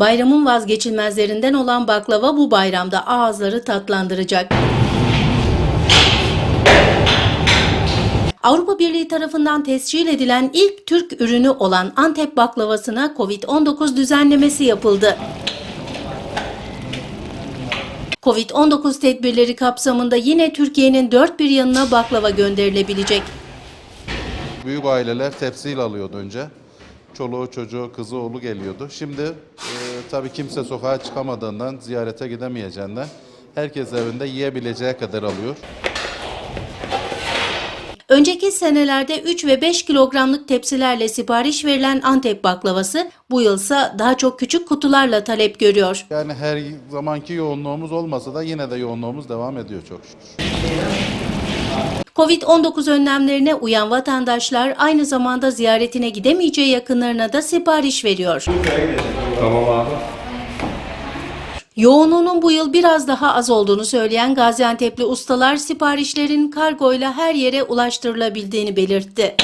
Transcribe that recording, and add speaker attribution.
Speaker 1: Bayramın vazgeçilmezlerinden olan baklava bu bayramda ağızları tatlandıracak. Avrupa Birliği tarafından tescil edilen ilk Türk ürünü olan Antep baklavasına Covid-19 düzenlemesi yapıldı. Covid-19 tedbirleri kapsamında yine Türkiye'nin dört bir yanına baklava gönderilebilecek.
Speaker 2: Büyük aileler tepsiyle alıyordu önce. Çoluğu, çocuğu, kızı, oğlu geliyordu. Şimdi e, tabii kimse sokağa çıkamadığından, ziyarete gidemeyeceğinden herkes evinde yiyebileceği kadar alıyor.
Speaker 1: Önceki senelerde 3 ve 5 kilogramlık tepsilerle sipariş verilen Antep baklavası bu yılsa daha çok küçük kutularla talep görüyor.
Speaker 2: Yani her zamanki yoğunluğumuz olmasa da yine de yoğunluğumuz devam ediyor çok şükür.
Speaker 1: Covid-19 önlemlerine uyan vatandaşlar aynı zamanda ziyaretine gidemeyeceği yakınlarına da sipariş veriyor.
Speaker 3: Tamam abi.
Speaker 1: Yoğunluğunun bu yıl biraz daha az olduğunu söyleyen Gaziantep'li ustalar siparişlerin kargoyla her yere ulaştırılabildiğini belirtti.